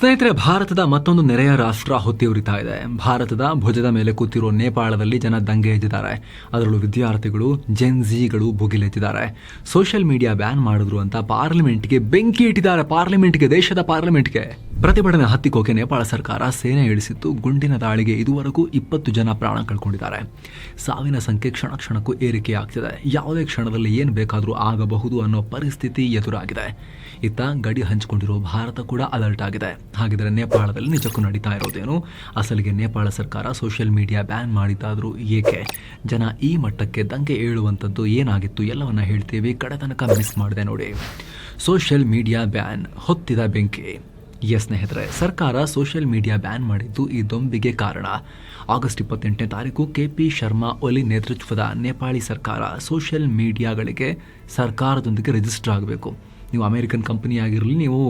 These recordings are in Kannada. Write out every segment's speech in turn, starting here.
ಸ್ನೇಹಿತರೆ, ಭಾರತದ ಮತ್ತೊಂದು ನೆರೆಯ ರಾಷ್ಟ್ರ ಹೊತ್ತಿ ಉರಿತಾ ಇದೆ. ಭಾರತದ ಭುಜದ ಮೇಲೆ ಕೂತಿರೋ ನೇಪಾಳದಲ್ಲಿ ಜನ ದಂಗೆ ಎದ್ದಿದ್ದಾರೆ. ಅದರಲ್ಲೂ ವಿದ್ಯಾರ್ಥಿಗಳು ಜೆನ್ಝಿಗಳು ಭುಗಿಲೆತ್ತಿದ್ದಾರೆ. ಸೋಷಿಯಲ್ ಮೀಡಿಯಾ ಬ್ಯಾನ್ ಮಾಡಿದ್ರು ಅಂತ ಪಾರ್ಲಿಮೆಂಟ್ಗೆ ಬೆಂಕಿ ಇಟ್ಟಿದ್ದಾರೆ. ಪಾರ್ಲಿಮೆಂಟ್ಗೆ, ದೇಶದ ಪಾರ್ಲಿಮೆಂಟ್ಗೆ. ಪ್ರತಿಭಟನೆ ಹತ್ತಿಕೋಕೆ ನೇಪಾಳ ಸರ್ಕಾರ ಸೇನೆ ಇಳಿಸಿತ್ತು ಗುಂಡಿನ ದಾಳಿಗೆ ಇದುವರೆಗೂ ಇಪ್ಪತ್ತು ಜನ ಪ್ರಾಣ ಕಳ್ಕೊಂಡಿದ್ದಾರೆ. ಸಾವಿನ ಸಂಖ್ಯೆ ಕ್ಷಣ ಕ್ಷಣಕ್ಕೂ ಏರಿಕೆಯಾಗ್ತಿದೆ. ಯಾವುದೇ ಕ್ಷಣದಲ್ಲಿ ಏನು ಬೇಕಾದರೂ ಆಗಬಹುದು ಅನ್ನೋ ಪರಿಸ್ಥಿತಿ ಎದುರಾಗಿದೆ. ಇತ್ತ ಗಡಿ ಹಂಚಿಕೊಂಡಿರುವ ಭಾರತ ಕೂಡ ಅಲರ್ಟ್ ಆಗಿದೆ. ಹಾಗಿದ್ರೆ ನೇಪಾಳದಲ್ಲಿ ನಿಜಕ್ಕೂ ನಡೀತಾ ಇರೋದೇನು? ಅಸಲಿಗೆ ನೇಪಾಳ ಸರ್ಕಾರ ಸೋಷಿಯಲ್ ಮೀಡಿಯಾ ಬ್ಯಾನ್ ಮಾಡಿದ್ದಾದರೂ ಏಕೆ? ಜನ ಈ ಮಟ್ಟಕ್ಕೆ ದಂಗೆ ಏಳುವಂಥದ್ದು ಏನಾಗಿತ್ತು ಎಲ್ಲವನ್ನ ಹೇಳ್ತೀವಿ. ಕಡೆ ತನಕ ಮಿಸ್ ಮಾಡಿದೆ ನೋಡಿ. ಸೋಷಿಯಲ್ ಮೀಡಿಯಾ ಬ್ಯಾನ್, ಹೊತ್ತಿದ ಬೆಂಕಿ. ಎಸ್ ಸ್ನೇಹಿತರೆ, ಸರ್ಕಾರ ಸೋಷಿಯಲ್ ಮೀಡಿಯಾ ಬ್ಯಾನ್ ಮಾಡಿದ್ದು ಈ ದೊಂಬಿಗೆ ಕಾರಣ. ಆಗಸ್ಟ್ ಇಪ್ಪತ್ತೆಂಟನೇ ತಾರೀಕು ಕೆ ಪಿ ಶರ್ಮಾ ಒಲಿ ನೇತೃತ್ವದ ನೇಪಾಳಿ ಸರ್ಕಾರ ಸೋಷಿಯಲ್ ಮೀಡಿಯಾಗಳಿಗೆ ಸರ್ಕಾರದೊಂದಿಗೆ ರಿಜಿಸ್ಟರ್ ಆಗಬೇಕು. ನೀವು ಅಮೇರಿಕನ್ ಕಂಪನಿ ಆಗಿರಲಿ, ನೀವು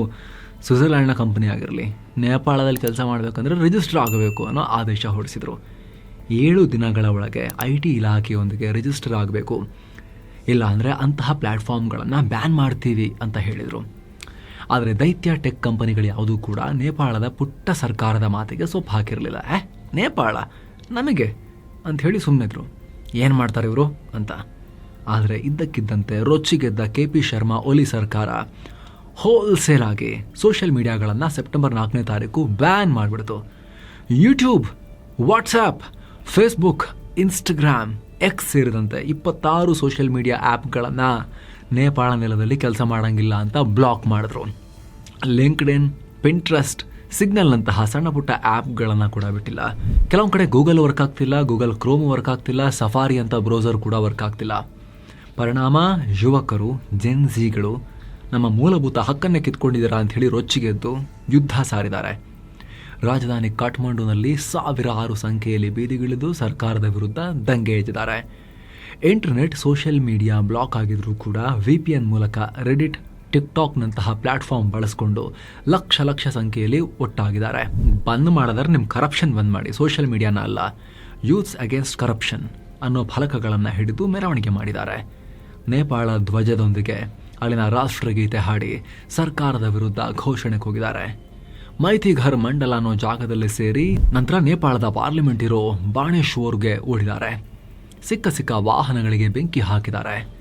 ಸ್ವಿಟ್ಜರ್ಲ್ಯಾಂಡ್ನ ಕಂಪನಿ ಆಗಿರಲಿ, ನೇಪಾಳದಲ್ಲಿ ಕೆಲಸ ಮಾಡಬೇಕಂದ್ರೆ ರಿಜಿಸ್ಟರ್ ಆಗಬೇಕು ಅನ್ನೋ ಆದೇಶ ಹೊರಡಿಸಿದರು. ಏಳು ದಿನಗಳ ಒಳಗೆ ಐ ಟಿ ಇಲಾಖೆಯೊಂದಿಗೆ ರಿಜಿಸ್ಟರ್ ಆಗಬೇಕು. ಇಲ್ಲ ಅಂದರೆ ಅಂತಹ ಪ್ಲ್ಯಾಟ್ಫಾರ್ಮ್ಗಳನ್ನು ಬ್ಯಾನ್ ಮಾಡ್ತೀವಿ ಅಂತ ಹೇಳಿದರು. ಆದರೆ ದೈತ್ಯ ಟೆಕ್ ಕಂಪನಿಗಳು ಯಾವುದೂ ಕೂಡ ನೇಪಾಳದ ಪುಟ್ಟ ಸರ್ಕಾರದ ಮಾತಿಗೆ ಸೊಪ್ಪು ಹಾಕಿರಲಿಲ್ಲ. ಏ, ನೇಪಾಳ? ನಮಗೆ? ಅಂತ ಹೇಳಿ ಸುಮ್ಮನಿದ್ರು ಏನು ಮಾಡ್ತಾರೆ ಇವರು ಅಂತ. ಆದರೆ ಇದ್ದಕ್ಕಿದ್ದಂತೆ ರೊಚ್ಚಿಗೆದ್ದ ಕೆ ಪಿ ಶರ್ಮಾ ಒಲಿ ಸರ್ಕಾರ ಹೋಲ್ಸೇಲ್ ಆಗಿ ಸೋಷಿಯಲ್ ಮೀಡಿಯಾಗಳನ್ನು ಸೆಪ್ಟೆಂಬರ್ ನಾಲ್ಕನೇ ತಾರೀಕು ban ಮಾಡಿಬಿಡ್ತು. YouTube WhatsApp Facebook Instagram X ಸೇರಿದಂತೆ ಇಪ್ಪತ್ತಾರು ಸೋಷಿಯಲ್ ಮೀಡಿಯಾ ಆ್ಯಪ್ಗಳನ್ನು ನೇಪಾಳ ನೆಲದಲ್ಲಿ ಕೆಲಸ ಮಾಡೋಂಗಿಲ್ಲ ಅಂತ ಬ್ಲಾಕ್ ಮಾಡಿದ್ರು. ಲಿಂಕ್ಡ್ ಪಿಂಟ್ರಸ್ಟ್, ಸಿಗ್ನಲ್ನಂತಹ ಸಣ್ಣ ಪುಟ್ಟ ಆ್ಯಪ್ಗಳನ್ನು ಕೂಡ ಬಿಟ್ಟಿಲ್ಲ. ಕೆಲವೊಂದು ಕಡೆ ಗೂಗಲ್ ವರ್ಕ್ ಆಗ್ತಿಲ್ಲ, ಗೂಗಲ್ ಕ್ರೋಮ್ ವರ್ಕ್ ಆಗ್ತಿಲ್ಲ, ಸಫಾರಿ ಅಂತ ಬ್ರೌಸರ್ ಕೂಡ ವರ್ಕ್ ಆಗ್ತಿಲ್ಲ. ಪರಿಣಾಮ ಯುವಕರು ಜೆನ್ಝಿಗಳು ನಮ್ಮ ಮೂಲಭೂತ ಹಕ್ಕನ್ನೇ ಕಿತ್ಕೊಂಡಿದ್ದೀರಾ ಅಂತ ಹೇಳಿ ರೊಚ್ಚಿಗೆದ್ದು ಯುದ್ಧ ಸಾರಿದ್ದಾರೆ. ರಾಜಧಾನಿ ಕಾಠ್ಮಂಡುನಲ್ಲಿ ಸಾವಿರಾರು ಸಂಖ್ಯೆಯಲ್ಲಿ ಬೀದಿಗಿಳಿದು ಸರ್ಕಾರದ ವಿರುದ್ಧ ದಂಗೆ ಎದ್ದಿದ್ದಾರೆ ಇಂಟರ್ನೆಟ್, ಸೋಷಿಯಲ್ ಮೀಡಿಯಾ ಬ್ಲಾಕ್ ಆಗಿದ್ರೂ ಕೂಡ ವಿ ಪಿ ಎನ್ ಮೂಲಕ ರೆಡಿಟ್ ಟಿಕ್ಟಾಕ್ನಂತಹ ಪ್ಲಾಟ್ಫಾರ್ಮ್ ಬಳಸ್ಕೊಂಡು ಲಕ್ಷ ಲಕ್ಷ ಸಂಖ್ಯೆಯಲ್ಲಿ ಒಟ್ಟಾಗಿದ್ದಾರೆ. ಬಂದ್ ಮಾಡಿದ್ರೆ ನಿಮ್ಮ ಕರಪ್ಷನ್ ಬಂದ್ ಮಾಡಿ. ಸೋಷಿಯಲ್ ಮೀಡಿಯಾನ ಅಲ್ಲ. ಯೂತ್ಸ್ ಅಗೇನ್ಸ್ಟ್ ಕರಪ್ಷನ್ ಅನ್ನೋ ಫಲಕಗಳನ್ನು ಹಿಡಿದು ಮೆರವಣಿಗೆ ಮಾಡಿದ್ದಾರೆ. ನೇಪಾಳ ಧ್ವಜದೊಂದಿಗೆ ಅಲ್ಲಿನ ರಾಷ್ಟ್ರಗೀತೆ ಹಾಡಿ ಸರ್ಕಾರದ ವಿರುದ್ಧ ಘೋಷಣೆಗೆ ಹೋಗಿದ್ದಾರೆ. ಮೈಥಿಘರ್ ಮಂಡಲ ಅನ್ನೋ ಜಾಗದಲ್ಲಿ ಸೇರಿ ನಂತರ ನೇಪಾಳದ ಪಾರ್ಲಿಮೆಂಟ್ ಇರೋ ಬಾಣೇಶ್ವರ್ಗೆ ಓಡಿದ್ದಾರೆ. ಸಿಕ್ಕ ಸಿಕ್ಕ ವಾಹನಗಳಿಗೆ ಬೆಂಕಿ ಹಾಕಿದ್ದಾರೆ.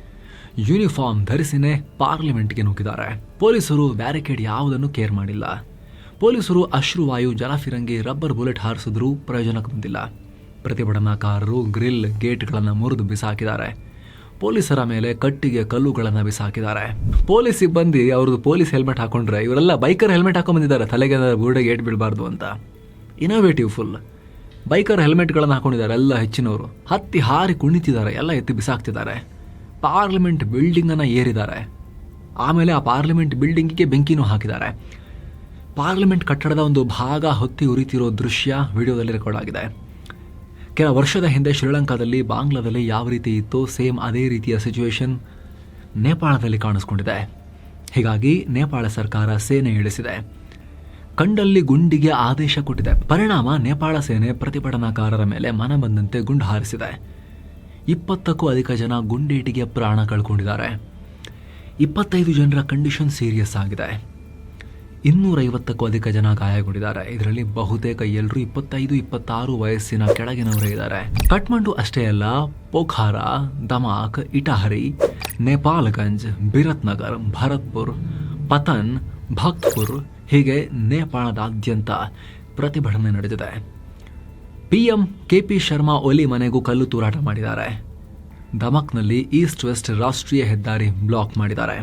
ಯೂನಿಫಾರ್ಮ್ ಧರಿಸಿನೇ ಪಾರ್ಲಿಮೆಂಟ್ಗೆ ನುಗ್ಗಿದ್ದಾರೆ. ಪೊಲೀಸರು ಬ್ಯಾರಿಕೇಡ್ ಯಾವುದನ್ನು ಕೇರ್ ಮಾಡಿಲ್ಲ. ಪೊಲೀಸರು ಅಶ್ರುವಾಯು ಜಲಫಿರಂಗಿ ರಬ್ಬರ್ ಬುಲೆಟ್ ಹಾರಿಸಿದ್ರೂ ಪ್ರಯೋಜನಕ್ಕೆ ಬಂದಿಲ್ಲ. ಪ್ರತಿಭಟನಾಕಾರರು ಗ್ರಿಲ್ ಗೇಟ್ಗಳನ್ನು ಮುರಿದು ಬಿಸಾಕಿದ್ದಾರೆ. ಪೊಲೀಸರ ಮೇಲೆ ಕಟ್ಟಿಗೆ ಕಲ್ಲುಗಳನ್ನು ಬಿಸಾಕಿದ್ದಾರೆ. ಪೊಲೀಸ್ ಸಿಬ್ಬಂದಿ ಅವ್ರದ್ದು ಪೊಲೀಸ್ ಹೆಲ್ಮೆಟ್ ಹಾಕೊಂಡ್ರೆ ಇವರೆಲ್ಲ ಬೈಕರ್ ಹೆಲ್ಮೆಟ್ ಹಾಕೊಂಡು ಬಂದಿದ್ದಾರೆ. ತಲೆಗೆ ಬುರುಡೆಗೆ ಏಟ್ ಬೀಳಬಾರ್ದು ಅಂತ. ಇನೋವೇಟಿವ್ ಫುಲ್ ಬೈಕರ್ ಹೆಲ್ಮೆಟ್ಗಳನ್ನು ಹಾಕೊಂಡಿದ್ದಾರೆ ಎಲ್ಲ ಹೆಚ್ಚಿನವರು. ಹತ್ತಿ ಹಾರಿ ಕುಣಿತಿದ್ದಾರೆ, ಎಲ್ಲ ಎತ್ತಿ ಬಿಸಾಕ್ತಿದ್ದಾರೆ. ಪಾರ್ಲಿಮೆಂಟ್ ಬಿಲ್ಡಿಂಗನ್ನು ಏರಿದ್ದಾರೆ. ಆಮೇಲೆ ಆ ಪಾರ್ಲಿಮೆಂಟ್ ಬಿಲ್ಡಿಂಗಿಗೆ ಬೆಂಕಿನೂ ಹಾಕಿದ್ದಾರೆ. ಪಾರ್ಲಿಮೆಂಟ್ ಕಟ್ಟಡದ ಒಂದು ಭಾಗ ಹೊತ್ತಿ ಉರಿತಿರೋ ದೃಶ್ಯ ವಿಡಿಯೋದಲ್ಲಿ ರೆಕಾರ್ಡ್ ಆಗಿದೆ. ಕೆಲ ವರ್ಷದ ಹಿಂದೆ ಶ್ರೀಲಂಕಾದಲ್ಲಿ, ಬಾಂಗ್ಲಾದಲ್ಲಿ ಯಾವ ರೀತಿ ಇತ್ತು ಸೇಮ್ ಅದೇ ರೀತಿಯ ಸಿಚುವೇಶನ್ ನೇಪಾಳದಲ್ಲಿ ಕಾಣಿಸ್ಕೊಂಡಿದೆ. ಹೀಗಾಗಿ ನೇಪಾಳ ಸರ್ಕಾರ ಸೇನೆ ಇಳಿಸಿದೆ. ಕಂಡಲ್ಲಿ ಗುಂಡಿಗೆ ಆದೇಶ ಕೊಟ್ಟಿದೆ. ಪರಿಣಾಮ ನೇಪಾಳ ಸೇನೆ ಪ್ರತಿಭಟನಾಕಾರರ ಮೇಲೆ ಮನ ಬಂದಂತೆ ಗುಂಡು ಹಾರಿಸಿದೆ. ಇಪ್ಪತ್ತಕ್ಕೂ ಅಧಿಕ ಜನ ಗುಂಡೇಟಿಗೆ ಪ್ರಾಣ ಕಳ್ಕೊಂಡಿದ್ದಾರೆ. ಇಪ್ಪತ್ತೈದು ಜನರ ಕಂಡೀಷನ್ ಸೀರಿಯಸ್ ಆಗಿದೆ. ಇನ್ನೂರೈವತ್ತಕ್ಕೂ ಅಧಿಕ ಜನ ಗಾಯಗೊಂಡಿದ್ದಾರೆ. ಇದರಲ್ಲಿ ಬಹುತೇಕ ಎಲ್ಲರೂ ಇಪ್ಪತ್ತೈದು, ಇಪ್ಪತ್ತಾರು ವಯಸ್ಸಿನ ಕೆಳಗಿನವರೇ ಇದ್ದಾರೆ. ಕಠ್ಮಂಡು ಅಷ್ಟೇ ಅಲ್ಲ, ಪೋಖಾರ, ದಮಾಕ್, ಇಟಹರಿ ನೇಪಾಲ್ಗಂಜ್ ಬಿರತ್ನಗರ್, ಭರತ್ಪುರ್, ಪತನ್, ಭಕ್ತ್ಪುರ್ ಹೀಗೆ ನೇಪಾಳದಾದ್ಯಂತ ಪ್ರತಿಭಟನೆ ನಡೆದಿದೆ. ಪಿಎಂ ಕೆಪಿ ಶರ್ಮಾ ಒಲಿ ಮನೆಗೂ ಕಲ್ಲು ತೂರಾಟ ಮಾಡಿದ್ದಾರೆ. ದಮಕ್ನಲ್ಲಿ ಈಸ್ಟ್ ವೆಸ್ಟ್ ರಾಷ್ಟ್ರೀಯ ಹೆದ್ದಾರಿ ಬ್ಲಾಕ್ ಮಾಡಿದ್ದಾರೆ.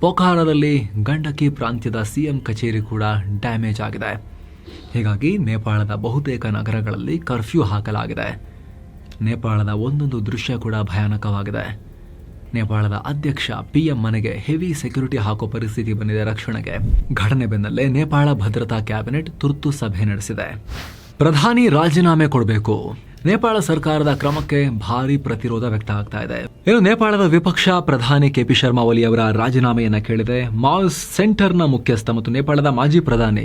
ಪೊಖಾರದಲ್ಲಿ ಗಂಡಕಿ ಪ್ರಾಂತ್ಯದ ಸಿಎಂ ಕಚೇರಿ ಕೂಡ ಡ್ಯಾಮೇಜ್ ಆಗಿದೆ. ಹೀಗಾಗಿ ನೇಪಾಳದ ಬಹುತೇಕ ನಗರಗಳಲ್ಲಿ ಕರ್ಫ್ಯೂ ಹಾಕಲಾಗಿದೆ. ನೇಪಾಳದ ಒಂದೊಂದು ದೃಶ್ಯ ಕೂಡ ಭಯಾನಕವಾಗಿದೆ. ನೇಪಾಳದ ಅಧ್ಯಕ್ಷ ಪಿಎಂ ಮನೆಗೆ ಹೆವಿ ಸೆಕ್ಯೂರಿಟಿ ಹಾಕೋ ಪರಿಸ್ಥಿತಿ ಬಂದಿದೆ ರಕ್ಷಣೆಗೆ. ಘಟನೆ ಬೆನ್ನಲ್ಲೇ ನೇಪಾಳ ಭದ್ರತಾ ಕ್ಯಾಬಿನೆಟ್ ತುರ್ತು ಸಭೆ ನಡೆಸಿದೆ. ಪ್ರಧಾನಿ ರಾಜೀನಾಮೆ ಕೊಡಬೇಕು. ನೇಪಾಳ ಸರ್ಕಾರದ ಕ್ರಮಕ್ಕೆ ಭಾರಿ ಪ್ರತಿರೋಧ ವ್ಯಕ್ತ ಆಗ್ತಾ ಇದೆ. ಇನ್ನು ನೇಪಾಳದ ವಿಪಕ್ಷ ಪ್ರಧಾನಿ ಕೆಪಿ ಶರ್ಮಾ ಒಲಿ ಅವರ ರಾಜೀನಾಮೆಯನ್ನ ಕೇಳಿದೆ ಮಾಸ್ ಸೆಂಟರ್ನ ಮುಖ್ಯಸ್ಥ ಮತ್ತು ನೇಪಾಳದ ಮಾಜಿ ಪ್ರಧಾನಿ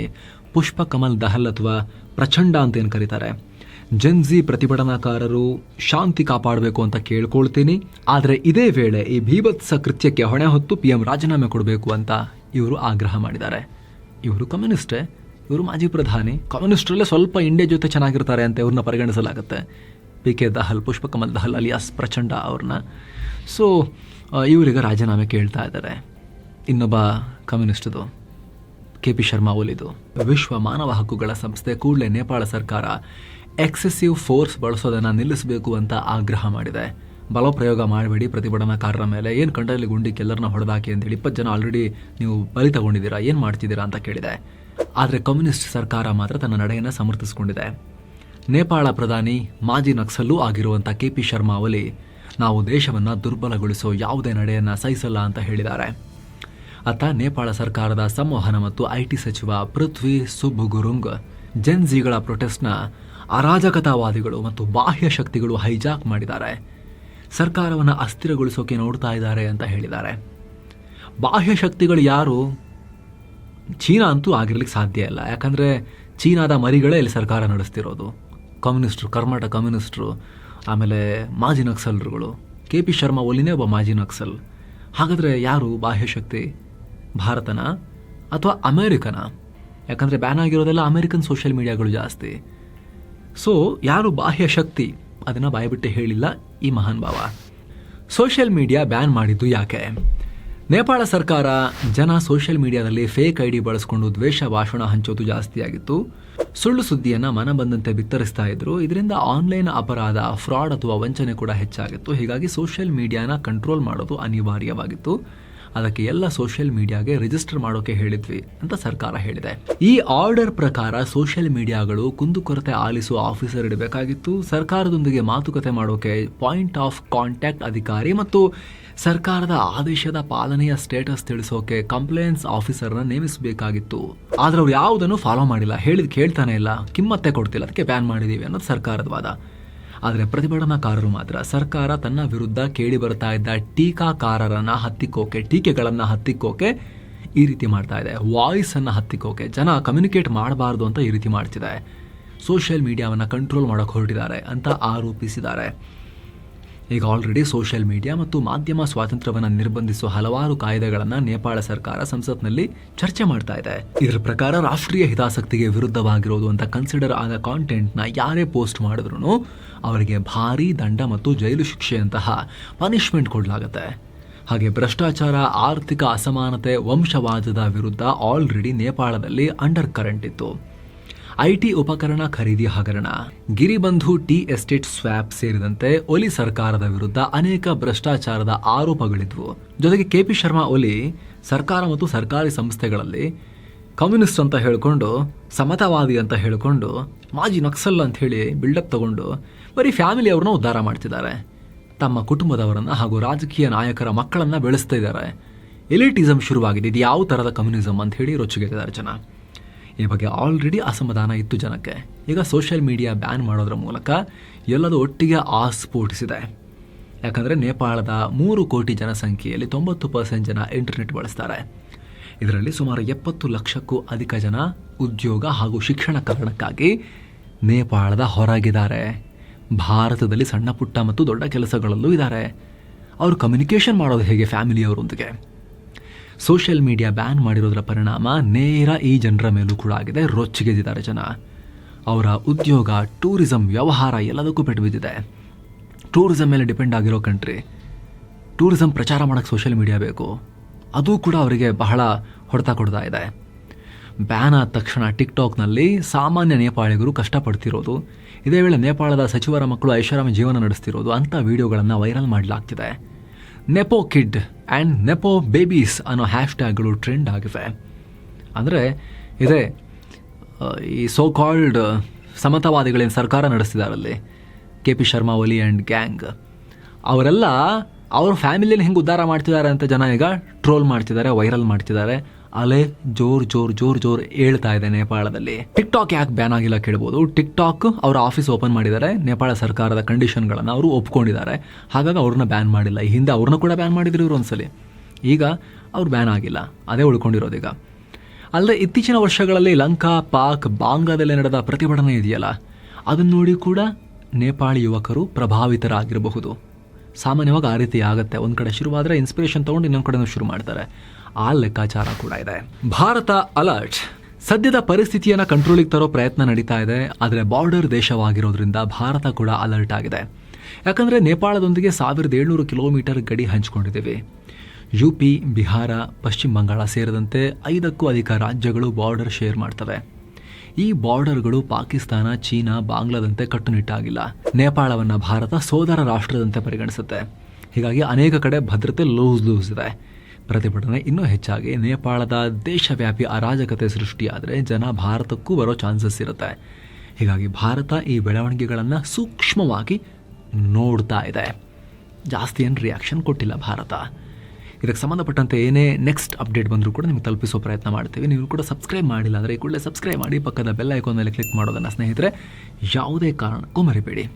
ಪುಷ್ಪ ಕಮಲ್ ದಹಲ್ ಅಥವಾ ಪ್ರಚಂಡ ಅಂತ ಏನು ಕರೀತಾರೆ. ಜೆನ್ಜಿ ಪ್ರತಿಭಟನಾಕಾರರು ಶಾಂತಿ ಕಾಪಾಡಬೇಕು ಅಂತ ಕೇಳ್ಕೊಳ್ತೀನಿ. ಆದರೆ ಇದೇ ವೇಳೆ ಈ ಭೀಭತ್ಸ ಕೃತ್ಯಕ್ಕೆ ಹೊಣೆ ಹೊತ್ತು ಪಿಎಂ ರಾಜೀನಾಮೆ ಕೊಡಬೇಕು ಅಂತ ಇವರು ಆಗ್ರಹ ಮಾಡಿದ್ದಾರೆ. ಇವರು ಕಮ್ಯುನಿಸ್ಟೇ. ಇವರು ಮಾಜಿ ಪ್ರಧಾನಿ. ಕಮ್ಯುನಿಸ್ಟ್ರಲ್ಲೇ ಸ್ವಲ್ಪ ಇಂಡಿಯಾ ಜೊತೆ ಚೆನ್ನಾಗಿರ್ತಾರೆ ಅಂತ ಇವ್ರನ್ನ ಪರಿಗಣಿಸಲಾಗುತ್ತೆ. P K Dahal, Pushpa Kamal Dahal alias Prachanda ಅವ್ರನ್ನ. ಸೊ ಇವರಿಗೆ ರಾಜೀನಾಮೆ ಕೇಳ್ತಾ ಇದ್ದಾರೆ. ಇನ್ನೊಬ್ಬ ಕಮ್ಯುನಿಸ್ಟ್ದು, ಕೆ ಪಿ ಶರ್ಮಾ ಒಲಿದು. ವಿಶ್ವ ಮಾನವ ಹಕ್ಕುಗಳ ಸಂಸ್ಥೆ ಕೂಡಲೇ ನೇಪಾಳ ಸರ್ಕಾರ ಎಕ್ಸೆಸಿವ್ ಫೋರ್ಸ್ ಬಳಸೋದನ್ನು ನಿಲ್ಲಿಸಬೇಕು ಅಂತ ಆಗ್ರಹ ಮಾಡಿದೆ. ಬಲಪ್ರಯೋಗ ಮಾಡಬೇಡಿ ಪ್ರತಿಭಟನಾಕಾರರ ಮೇಲೆ. ಏನು ಕಂಡಲ್ಲಿ ಗುಂಡಿ ಕೆಲ್ಲರನ್ನ ಹೊಡೆದಾಕಿ ಅಂತೇಳಿ ಇಪ್ಪತ್ತು ಜನ ಆಲ್ರೆಡಿ ನೀವು ಬಲಿ ತಗೊಂಡಿದ್ದೀರಾ, ಏನು ಮಾಡ್ತಿದ್ದೀರಾ ಅಂತ ಕೇಳಿದೆ. ಆದರೆ ಕಮ್ಯುನಿಸ್ಟ್ ಸರ್ಕಾರ ಮಾತ್ರ ತನ್ನ ನಡೆಯನ್ನು ಸಮರ್ಥಿಸಿಕೊಂಡಿದೆ. ನೇಪಾಳ ಪ್ರಧಾನಿ ಮಾಜಿ ನಕ್ಸಲ್ಲೂ ಆಗಿರುವಂಥ ಕೆ ಪಿ ಶರ್ಮಾ ಒಲಿ ನಾವು ದೇಶವನ್ನು ದುರ್ಬಲಗೊಳಿಸೋ ಯಾವುದೇ ನಡೆಯನ್ನು ಸಹಿಸಲ್ಲ ಅಂತ ಹೇಳಿದ್ದಾರೆ. ಅತ್ತ ನೇಪಾಳ ಸರ್ಕಾರದ ಸಂವಹನ ಮತ್ತು ಐಟಿ ಸಚಿವ ಪೃಥ್ವಿ ಸುಬ್ಬುಗುರುಂಗ್ ಜೆನ್ಜಿಗಳ ಪ್ರೊಟೆಸ್ಟ್ನ ಅರಾಜಕತಾವಾದಿಗಳು ಮತ್ತು ಬಾಹ್ಯ ಶಕ್ತಿಗಳು ಹೈಜಾಕ್ ಮಾಡಿದ್ದಾರೆ. ಸರ್ಕಾರವನ್ನು ಅಸ್ಥಿರಗೊಳಿಸೋಕೆ ನೋಡ್ತಾ ಇದ್ದಾರೆ ಅಂತ ಹೇಳಿದ್ದಾರೆ. ಬಾಹ್ಯ ಶಕ್ತಿಗಳು ಯಾರು? ಚೀನಾ ಅಂತೂ ಆಗಿರ್ಲಿಕ್ಕೆ ಸಾಧ್ಯ ಇಲ್ಲ. ಯಾಕಂದರೆ ಚೀನಾದ ಮರಿಗಳೇ ಇಲ್ಲಿ ಸರ್ಕಾರ ನಡೆಸ್ತಿರೋದು. ಕಮ್ಯುನಿಸ್ಟ್ರು, ಕರ್ನಾಟಕ ಕಮ್ಯುನಿಸ್ಟ್ರು, ಆಮೇಲೆ ಮಾಜಿ ನಕ್ಸಲ್ರುಗಳು. ಕೆ ಪಿ ಶರ್ಮಾ ಒಲಿನೇ ಒಬ್ಬ ಮಾಜಿ ನಕ್ಸಲ್. ಹಾಗಾದರೆ ಯಾರು ಬಾಹ್ಯ ಶಕ್ತಿ? ಭಾರತನ ಅಥವಾ ಅಮೇರಿಕನ? ಯಾಕಂದರೆ ಬ್ಯಾನ್ ಆಗಿರೋದೆಲ್ಲ ಅಮೇರಿಕನ್ ಸೋಷಿಯಲ್ ಮೀಡಿಯಾಗಳು ಜಾಸ್ತಿ. ಸೊ, ಯಾರು ಬಾಹ್ಯ ಶಕ್ತಿ? ಅದನ್ನು ಬಾಯ್ಬಿಟ್ಟು ಹೇಳಿಲ್ಲ ಈ ಮಹಾನ್ ಭಾವ. ಸೋಷಿಯಲ್ ಮೀಡಿಯಾ ಬ್ಯಾನ್ ಮಾಡಿದ್ದು ಯಾಕೆ? ನೇಪಾಳ ಸರ್ಕಾರ ಜನ ಸೋಷಿಯಲ್ ಮೀಡಿಯಾದಲ್ಲಿ ಫೇಕ್ ಐ ಡಿ ಬಳಸ್ಕೊಂಡು ದ್ವೇಷ ಭಾಷಣ ಹಂಚೋದು ಜಾಸ್ತಿ ಆಗಿತ್ತು ಸುಳ್ಳು ಸುದ್ದಿಯನ್ನು ಮನ ಬಂದಂತೆ ಬಿತ್ತರಿಸ್ತಾ ಇದ್ರು. ಇದರಿಂದ ಆನ್ಲೈನ್ ಅಪರಾಧ, ಫ್ರಾಡ್ ಅಥವಾ ವಂಚನೆ ಕೂಡ ಹೆಚ್ಚಾಗಿತ್ತು. ಹೀಗಾಗಿ ಸೋಷಿಯಲ್ ಮೀಡಿಯಾನ ಕಂಟ್ರೋಲ್ ಮಾಡೋದು ಅನಿವಾರ್ಯವಾಗಿತ್ತು. ಅದಕ್ಕೆ ಎಲ್ಲ ಸೋಷಿಯಲ್ ಮೀಡಿಯಾಗೆ ರಿಜಿಸ್ಟರ್ ಮಾಡೋಕೆ ಹೇಳಿದ್ವಿ ಅಂತ ಸರ್ಕಾರ ಹೇಳಿದೆ. ಈ ಆರ್ಡರ್ ಪ್ರಕಾರ ಸೋಷಿಯಲ್ ಮೀಡಿಯಾಗಳು ಕುಂದುಕೊರತೆ ಆಲಿಸುವ ಆಫೀಸರ್ ಇಡಬೇಕಾಗಿತ್ತು. ಸರ್ಕಾರದೊಂದಿಗೆ ಮಾತುಕತೆ ಮಾಡೋಕೆ ಪಾಯಿಂಟ್ ಆಫ್ ಕಾಂಟ್ಯಾಕ್ಟ್ ಅಧಿಕಾರಿ ಮತ್ತು ಸರ್ಕಾರದ ಆದೇಶದ ಪಾಲನೆಯ ಸ್ಟೇಟಸ್ ತಿಳಿಸೋಕೆ ಕಂಪ್ಲೇಂಟ್ಸ್ ಆಫೀಸರ್ನ ನೇಮಿಸಬೇಕಾಗಿತ್ತು. ಆದ್ರೆ ಅವ್ರು ಯಾವುದನ್ನು ಫಾಲೋ ಮಾಡಿಲ್ಲ. ಹೇಳಿದ್ ಕೇಳ್ತಾನೆ ಇಲ್ಲ. ಕಿಮ್ಮತ್ತೆ ಕೊಡ್ತಿಲ್ಲ. ಅದಕ್ಕೆ ಬ್ಯಾನ್ ಮಾಡಿದೀವಿ ಅನ್ನೋದು ಸರ್ಕಾರದ ವಾದ. ಆದರೆ ಪ್ರತಿಭಟನಾಕಾರರು ಮಾತ್ರ ಸರ್ಕಾರ ತನ್ನ ವಿರುದ್ಧ ಕೇಳಿ ಬರ್ತಾ ಇದ್ದ ಟೀಕಾಕಾರರನ್ನ ಹತ್ತಿಕ್ಕೋಕೆ, ಟೀಕೆಗಳನ್ನ ಹತ್ತಿಕ್ಕೋಕೆ ಈ ರೀತಿ ಮಾಡ್ತಾ ಇದೆ. ವಾಯ್ಸ್ ಅನ್ನ ಹತ್ತಿಕ್ಕೋಕೆ. ಜನ ಕಮ್ಯುನಿಕೇಟ್ ಮಾಡಬಾರ್ದು ಅಂತ ಈ ರೀತಿ ಮಾಡ್ತಿದೆ ಸೋಷಿಯಲ್ ಮೀಡಿಯಾವನ್ನು ಕಂಟ್ರೋಲ್ ಮಾಡೋಕೆ ಹೊರಟಿದ್ದಾರೆ ಅಂತ ಆರೋಪಿಸಿದ್ದಾರೆ. ಈಗ ಆಲ್ರೆಡಿ ಸೋಷಿಯಲ್ ಮೀಡಿಯಾ ಮತ್ತು ಮಾಧ್ಯಮ ಸ್ವಾತಂತ್ರ್ಯವನ್ನು ನಿರ್ಬಂಧಿಸುವ ಹಲವಾರು ಕಾಯ್ದೆಗಳನ್ನು ನೇಪಾಳ ಸರ್ಕಾರ ಸಂಸತ್ನಲ್ಲಿ ಚರ್ಚೆ ಮಾಡ್ತಾ ಇದೆ. ಇದರ ಪ್ರಕಾರ ರಾಷ್ಟ್ರೀಯ ಹಿತಾಸಕ್ತಿಗೆ ವಿರುದ್ಧವಾಗಿರೋದು ಅಂತ ಕನ್ಸಿಡರ್ ಆದ ಕಾಂಟೆಂಟ್ನ ಯಾರೇ ಪೋಸ್ಟ್ ಮಾಡಿದ್ರು ಅವರಿಗೆ ಭಾರೀ ದಂಡ ಮತ್ತು ಜೈಲು ಶಿಕ್ಷೆಯಂತಹ ಪನಿಷ್ಮೆಂಟ್ ಕೊಡಲಾಗುತ್ತೆ. ಹಾಗೆ ಭ್ರಷ್ಟಾಚಾರ, ಆರ್ಥಿಕ ಅಸಮಾನತೆ, ವಂಶವಾದದ ವಿರುದ್ಧ ಆಲ್ರೆಡಿ ನೇಪಾಳದಲ್ಲಿ ಅಂಡರ್ ಕರೆಂಟ್ ಇತ್ತು. ಐಟಿ ಉಪಕರಣ ಖರೀದಿ ಹಗರಣ. ಗಿರಿಬಂಧು ಟಿ ಎಸ್ಟೇಟ್ ಸ್ವ್ಯಾಪ್ ಸೇರಿದಂತೆ ಒಲಿ ಸರ್ಕಾರದ ವಿರುದ್ಧ ಅನೇಕ ಭ್ರಷ್ಟಾಚಾರದ ಆರೋಪಗಳಿದ್ವು. ಜೊತೆಗೆ ಕೆಪಿ ಶರ್ಮಾ ಒಲಿ ಸರ್ಕಾರ ಮತ್ತು ಸರ್ಕಾರಿ ಸಂಸ್ಥೆಗಳಲ್ಲಿ ಕಮ್ಯುನಿಸ್ಟ್ ಅಂತ ಹೇಳಿಕೊಂಡು, ಸಮತಾವಾದಿ ಅಂತ ಹೇಳಿಕೊಂಡು, ಮಾಜಿ ನಕ್ಸಲ್ ಅಂತ ಹೇಳಿ ಬಿಲ್ಡಪ್ ತಗೊಂಡು ಬರೀ ಫ್ಯಾಮಿಲಿ ಅವ್ರನ್ನ ಉದ್ಧಾರ ಮಾಡ್ತಿದ್ದಾರೆ. ತಮ್ಮ ಕುಟುಂಬದವರನ್ನ ಹಾಗೂ ರಾಜಕೀಯ ನಾಯಕರ ಮಕ್ಕಳನ್ನ ಬೆಳೆಸ್ತಾ ಇದ್ದಾರೆ. ಎಲಿಟಿಸಮ್ ಶುರುವಾಗಿದೆ. ಇದು ಯಾವ ಥರದ ಕಮ್ಯುನಿಸಮ್ ಅಂತ ಹೇಳಿ ರೊಚ್ಚಿಗೆಟ್ಟಿದ್ದಾರೆ ಜನ. ಈ ಬಗ್ಗೆ ಆಲ್ರೆಡಿ ಅಸಮಾಧಾನ ಇತ್ತು ಜನಕ್ಕೆ. ಈಗ ಸೋಷಿಯಲ್ ಮೀಡಿಯಾ ಬ್ಯಾನ್ ಮಾಡೋದ್ರ ಮೂಲಕ ಎಲ್ಲದೂ ಒಟ್ಟಿಗೆ ಆಸ್ಫೋಟಿಸಿದೆ. ಯಾಕಂದರೆ ನೇಪಾಳದ ಮೂರು ಕೋಟಿ ಜನಸಂಖ್ಯೆಯಲ್ಲಿ ತೊಂಬತ್ತು ಪರ್ಸೆಂಟ್ ಜನ ಇಂಟರ್ನೆಟ್ ಬಳಸ್ತಾರೆ. ಇದರಲ್ಲಿ ಸುಮಾರು ಎಪ್ಪತ್ತು ಲಕ್ಷಕ್ಕೂ ಅಧಿಕ ಜನ ಉದ್ಯೋಗ ಹಾಗೂ ಶಿಕ್ಷಣ ಕಾರಣಕ್ಕಾಗಿ ನೇಪಾಳದ ಹೊರಗಿದ್ದಾರೆ. ಭಾರತದಲ್ಲಿ ಸಣ್ಣ ಪುಟ್ಟ ಮತ್ತು ದೊಡ್ಡ ಕೆಲಸಗಳಲ್ಲೂ ಇದ್ದಾರೆ. ಅವರು ಕಮ್ಯುನಿಕೇಷನ್ ಮಾಡೋದು ಹೇಗೆ ಫ್ಯಾಮಿಲಿಯವರೊಂದಿಗೆ ಸೋಷಿಯಲ್ ಮೀಡಿಯಾ ಬ್ಯಾನ್ ಮಾಡಿರೋದ್ರ ಪರಿಣಾಮ ನೇರ ಈ ಜನರ ಮೇಲೂ ಕೂಡ ಆಗಿದೆ. ರೊಚ್ಚಿಗೆದಿದ್ದಾರೆ ಜನ. ಅವರ ಉದ್ಯೋಗ, ಟೂರಿಸಂ, ವ್ಯವಹಾರ ಎಲ್ಲದಕ್ಕೂ ಪೆಟ್ಟು ಬಿದ್ದಿದೆ. ಟೂರಿಸಂ ಮೇಲೆ ಡಿಪೆಂಡ್ ಆಗಿರೋ ಕಂಟ್ರಿ. ಟೂರಿಸಂ ಪ್ರಚಾರ ಮಾಡೋಕ್ಕೆ ಸೋಷಿಯಲ್ ಮೀಡಿಯಾ ಬೇಕು. ಅದು ಕೂಡ ಅವರಿಗೆ ಬಹಳ ಹೊಡೆತ ಕೊಡ್ತಾ ಇದೆ. ಬ್ಯಾನ್ ಆದ ತಕ್ಷಣ ಟಿಕ್ಟಾಕ್ನಲ್ಲಿ ಸಾಮಾನ್ಯ ನೇಪಾಳಿಗರು ಕಷ್ಟಪಡ್ತಿರೋದು. ಇದೇ ವೇಳೆ ನೇಪಾಳದ ಸಚಿವರ ಮಕ್ಕಳು ಐಷಾರಾಮಿ ಜೀವನ ನಡೆಸ್ತಿರೋದು ಅಂಥ ವಿಡಿಯೋಗಳನ್ನು viral ಮಾಡಲಾಗ್ತಿದೆ. Nepo kid and nepo babies ಅನ್ನೋ ಹ್ಯಾಶ್ ಟ್ಯಾಗ್ಗಳು ಟ್ರೆಂಡ್ ಆಗಿವೆ. ಅಂದರೆ ಇದೇ ಈ ಸೋ ಕಾಲ್ಡ್ ಸಮತಾವಾದಿಗಳೇನು ಸರ್ಕಾರ ನಡೆಸ್ತಿದ್ದಾರಲ್ಲಿ ಕೆ ಪಿ ಶರ್ಮಾ ಒಲಿ ಆ್ಯಂಡ್ ಗ್ಯಾಂಗ್ ಅವರೆಲ್ಲ ಅವ್ರ ಫ್ಯಾಮಿಲಿಯಲ್ಲಿ ಹೆಂಗೆ ಉದ್ಧಾರ ಮಾಡ್ತಿದ್ದಾರೆ ಅಂತ ಜನ ಈಗ ಟ್ರೋಲ್ ಮಾಡ್ತಿದ್ದಾರೆ ವೈರಲ್ ಮಾಡ್ತಿದ್ದಾರೆ. ಅಲೆ ಜೋರ್ ಜೋರ್ ಜೋರ್ ಜೋರ್ ಹೇಳ್ತಾ ಇದೆ ನೇಪಾಳದಲ್ಲಿ. ಟಿಕ್ ಟಾಕ್ ಯಾಕೆ ಬ್ಯಾನ್ ಆಗಿಲ್ಲ ಕೇಳ್ಬೋದು? ಟಿಕ್ ಟಾಕ್ ಅವರ ಆಫೀಸ್ ಓಪನ್ ಮಾಡಿದ್ದಾರೆ. ನೇಪಾಳ ಸರ್ಕಾರದ ಕಂಡೀಷನ್ಗಳನ್ನು ಅವರು ಒಪ್ಕೊಂಡಿದ್ದಾರೆ. ಹಾಗಾಗಿ ಅವ್ರನ್ನ ಬ್ಯಾನ್ ಮಾಡಿಲ್ಲ. ಈ ಹಿಂದೆ ಅವ್ರನ್ನ ಕೂಡ ಬ್ಯಾನ್ ಮಾಡಿದ್ರು ಇವರು ಒಂದ್ಸಲಿ. ಈಗ ಅವ್ರು ಬ್ಯಾನ್ ಆಗಿಲ್ಲ. ಅದೇ ಉಳ್ಕೊಂಡಿರೋದು ಈಗ. ಅಲ್ಲದೆ ಇತ್ತೀಚಿನ ವರ್ಷಗಳಲ್ಲಿ ಲಂಕಾ, ಪಾಕ್, ಬಾಂಗ್ಲಾದಲ್ಲಿ ನಡೆದ ಪ್ರತಿಭಟನೆ ಇದೆಯಲ್ಲ? ಅದನ್ನು ನೋಡಿ ಕೂಡ ನೇಪಾಳಿ ಯುವಕರು ಪ್ರಭಾವಿತರಾಗಿರಬಹುದು. ಸಾಮಾನ್ಯವಾಗಿ ಆ ರೀತಿ ಆಗುತ್ತೆ. ಒಂದು ಕಡೆ ಶುರುವಾದರೆ ಇನ್ಸ್ಪಿರೇಷನ್ ತೊಗೊಂಡು ಇನ್ನೊಂದು ಕಡೆನೂ ಶುರು ಮಾಡ್ತಾರೆ. ಆ ಲೆಕ್ಕಾಚಾರ ಕೂಡ ಇದೆ. ಭಾರತ ಅಲರ್ಟ್ ಸದ್ಯದ ಪರಿಸ್ಥಿತಿಯನ್ನು ಕಂಟ್ರೋಲಿಗೆ ತರೋ ಪ್ರಯತ್ನ ನಡೀತಾ ಇದೆ. ಆದರೆ ಬಾರ್ಡರ್ ದೇಶವಾಗಿರೋದ್ರಿಂದ ಭಾರತ ಕೂಡ ಅಲರ್ಟ್ ಆಗಿದೆ. ಯಾಕಂದರೆ ನೇಪಾಳದೊಂದಿಗೆ ಸಾವಿರದ ಏಳ್ನೂರು ಕಿಲೋಮೀಟರ್ ಗಡಿ ಹಂಚಿಕೊಂಡಿದ್ದೀವಿ. ಯು ಪಿ ಬಿಹಾರ ಪಶ್ಚಿಮ ಬಂಗಾಳ ಸೇರಿದಂತೆ ಐದಕ್ಕೂ ಅಧಿಕ ರಾಜ್ಯಗಳು ಬಾರ್ಡರ್ ಶೇರ್ ಮಾಡ್ತವೆ. ಈ ಬಾರ್ಡರ್ಗಳು ಪಾಕಿಸ್ತಾನ, ಚೀನಾ, ಬಾಂಗ್ಲಾದಂತೆ ಕಟ್ಟುನಿಟ್ಟಾಗಿಲ್ಲ. ನೇಪಾಳವನ್ನ ಭಾರತ ಸೋದರ ರಾಷ್ಟ್ರದಂತೆ ಪರಿಗಣಿಸುತ್ತೆ. ಹೀಗಾಗಿ ಅನೇಕ ಕಡೆ ಭದ್ರತೆ ಲೂಸ್ ಲೂಸ್ ಇದೆ. ಪ್ರತಿಭಟನೆ ಇನ್ನೂ ಹೆಚ್ಚಾಗಿ ನೇಪಾಳದ ದೇಶವ್ಯಾಪಿ ಅರಾಜಕತೆ ಸೃಷ್ಟಿಯಾದರೆ ಜನ ಭಾರತಕ್ಕೂ ಬರೋ ಚಾನ್ಸಸ್ ಇರುತ್ತೆ. ಹೀಗಾಗಿ ಭಾರತ ಈ ಬೆಳವಣಿಗೆಗಳನ್ನು ಸೂಕ್ಷ್ಮವಾಗಿ ನೋಡ್ತಾ ಇದೆ. ಜಾಸ್ತಿ ಏನು ರಿಯಾಕ್ಷನ್ ಕೊಟ್ಟಿಲ್ಲ ಭಾರತ. ಇದಕ್ಕೆ ಸಂಬಂಧಪಟ್ಟಂತೆ ಏನೇ ನೆಕ್ಸ್ಟ್ ಅಪ್ಡೇಟ್ ಬಂದರೂ ಕೂಡ ನಿಮಗೆ ತಲುಪಿಸೋ ಪ್ರಯತ್ನ ಮಾಡ್ತೀವಿ. ನೀವು ಕೂಡ ಸಬ್ಸ್ಕ್ರೈಬ್ ಮಾಡಿಲ್ಲ ಅಂದರೆ ಈ ಕೂಡಲೇ ಸಬ್ಸ್ಕ್ರೈಬ್ ಮಾಡಿ, ಪಕ್ಕದ ಬೆಲ್ ಐಕಾನ್ ಮೇಲೆ ಕ್ಲಿಕ್ ಮಾಡೋದನ್ನು ಸ್ನೇಹಿತರೆ, ಯಾವುದೇ ಕಾರಣಕ್ಕೂ ಮರಿಬೇಡಿ.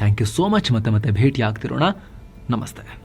ಥ್ಯಾಂಕ್ ಯು ಸೋ ಮಚ್ ಮತ್ತೆ ಮತ್ತೆ ಭೇಟಿ ಆಗ್ತಿರೋಣ ನಮಸ್ತೆ.